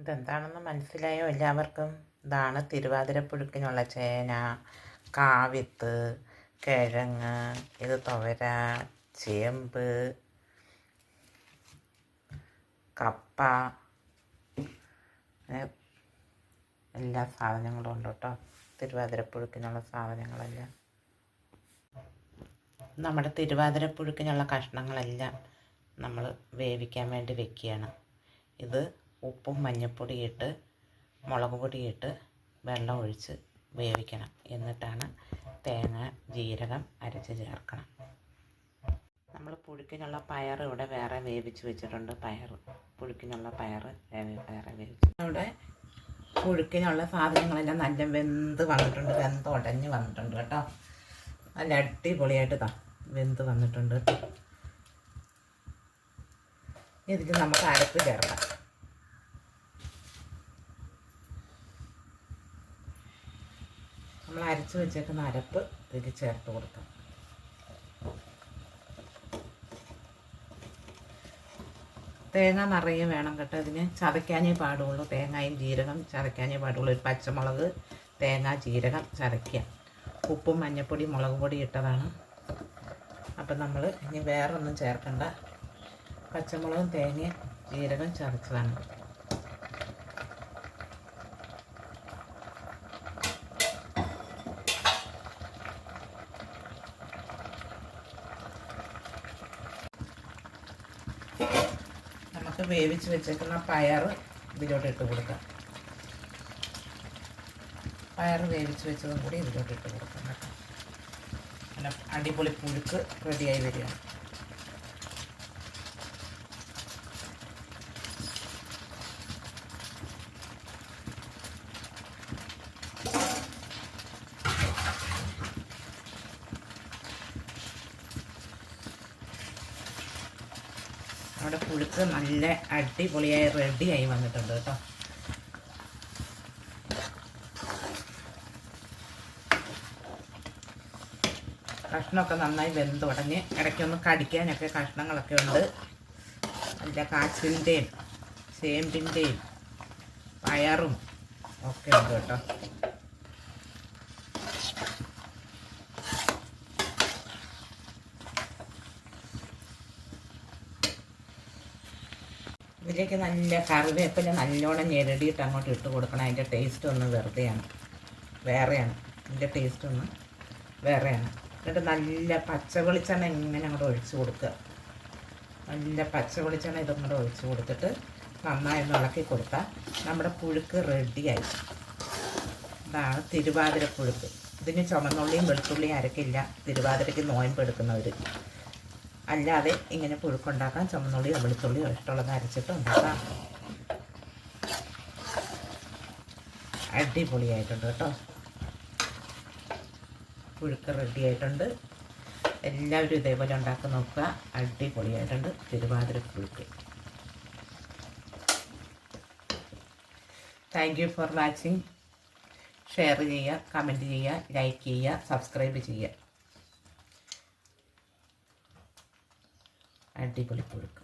ഇതെന്താണെന്ന് മനസ്സിലായോ എല്ലാവർക്കും? ഇതാണ് തിരുവാതിരപ്പുഴുക്കിനുള്ള ചേന കാവിത്ത് കിഴങ്ങ് ഇത് തുവര ചേമ്പ് കപ്പ എല്ലാ സാധനങ്ങളും ഉണ്ട് കേട്ടോ. തിരുവാതിരപ്പുഴുക്കിനുള്ള സാധനങ്ങളെല്ലാം. നമ്മുടെ തിരുവാതിരപ്പുഴുക്കിനുള്ള കഷ്ണങ്ങളെല്ലാം നമ്മൾ വേവിക്കാൻ വേണ്ടി വെക്കുകയാണ്. ഇത് ഉപ്പും മഞ്ഞൾപ്പൊടിയിട്ട് മുളക് പൊടിയിട്ട് വെള്ളം ഒഴിച്ച് വേവിക്കണം. എന്നിട്ടാണ് തേങ്ങ ജീരകം അരച്ച് ചേർക്കണം. നമ്മൾ പുഴുക്കിനുള്ള പയർ ഇവിടെ വേറെ വേവിച്ച് വെച്ചിട്ടുണ്ട്. പയർ പുഴുക്കിനുള്ള പയർ വേറെ വേവിച്ച്. ഇവിടെ പുഴുക്കിനുള്ള സാധനങ്ങളെല്ലാം നല്ല വെന്ത് വന്നിട്ടുണ്ട്. വെന്ത് ഉടഞ്ഞ് വന്നിട്ടുണ്ട് കേട്ടോ. നല്ല അടിപൊളിയായിട്ട് താ വെന്ത് വന്നിട്ടുണ്ട് ഇതിൽ നമുക്ക് അരപ്പ് ചേർക്കാം. നമ്മൾ അരച്ച് വെച്ചേക്കുന്ന അരപ്പ് ഇതിൽ ചേർത്ത് കൊടുക്കാം. തേങ്ങ നിറയെ വേണം കേട്ടോ. ഇതിന് ചതയ്ക്കാനേ പാടുള്ളൂ. തേങ്ങയും ജീരകം ചതയ്ക്കാനേ പാടുള്ളൂ. ഒരു പച്ചമുളക് തേങ്ങ ജീരകം ചതയ്ക്കുക ഉപ്പും മഞ്ഞൾപ്പൊടി മുളക് പൊടി ഇട്ടതാണ്. അപ്പം നമ്മൾ ഇനി വേറൊന്നും ചേർക്കണ്ട. പച്ചമുളകും തേങ്ങയും ജീരകം ചതച്ചതാണ്. നമുക്ക് വേവിച്ച് വെച്ചേക്കുന്ന പയർ ഇതിലോട്ട് ഇട്ട് കൊടുക്കാം. പയർ വേവിച്ച് വെച്ചതും കൂടി ഇതിലോട്ട് ഇട്ട് കൊടുക്കാം കേട്ടോ. അടിപൊളി പുഴുക്ക് റെഡിയായി വരികയാണ്. നമ്മുടെ പുഴുക്ക് നല്ല അടിപൊളിയായി റെഡിയായി വന്നിട്ടുണ്ട് കേട്ടോ. കഷ്ണമൊക്കെ നന്നായി വെന്ത് തുടങ്ങി ഇടയ്ക്കൊന്ന് കടിക്കാനൊക്കെ കഷ്ണങ്ങളൊക്കെ ഉണ്ട്. നല്ല കാച്ചിന്റെയും ചേമ്പിന്റെയും പയറും ഒക്കെ ഉണ്ട് കേട്ടോ. ഇതിലേക്ക് നല്ല കറിവേപ്പില നല്ലോണം ഞെരടിയിട്ട് അങ്ങോട്ട് ഇട്ട് കൊടുക്കണം. അതിന്റെ ടേസ്റ്റ് ഒന്ന് വെറുതെയാണ്. വേറെയാണ്. ഇതിന്റെ ടേസ്റ്റ് ഒന്ന് വേറെയാണ്. എന്നിട്ട് നല്ല പച്ച വെളിച്ചെണ്ണ ഇങ്ങനെ അങ്ങോട്ട് ഒഴിച്ചു കൊടുക്കുക. നല്ല പച്ച വെളിച്ചെണ്ണ ഇതങ്ങോട്ട് ഒഴിച്ചു കൊടുത്തിട്ട് നന്നായി ഒന്ന് ഇളക്കി കൊടുത്താൽ നമ്മുടെ പുഴുക്ക് റെഡിയായി ഇതാണ് തിരുവാതിര പുഴുക്ക് ഇതിന് ചുമന്നുള്ളിയും വെളുത്തുള്ളിയും അരക്കില്ല. തിരുവാതിരയ്ക്ക് നോയമ്പ് എടുക്കുന്നവർ അല്ലാതെ ഇങ്ങനെ പുഴുക്കുണ്ടാക്കാം ചുമന്നുള്ളിയോ വെളുത്തുള്ളിയോ ഇഷ്ടമുള്ളത് അരച്ചിട്ട് ഉണ്ടാക്കാം. അടിപൊളിയായിട്ടുണ്ട് കേട്ടോ. പുഴുക്ക് റെഡിയായിട്ടുണ്ട് എല്ലാവരും ഇതേപോലെ ഉണ്ടാക്കി നോക്കുക. അടിപൊളിയായിട്ടുണ്ട്. തിരുവാതിര പുഴുക്ക്. Thank you for watching share ചെയ്യുക കമന്റ് ചെയ്യുക ലൈക്ക് ചെയ്യുക സബ്സ്ക്രൈബ് ചെയ്യുക. അടിപൊളി പുഴുക്ക്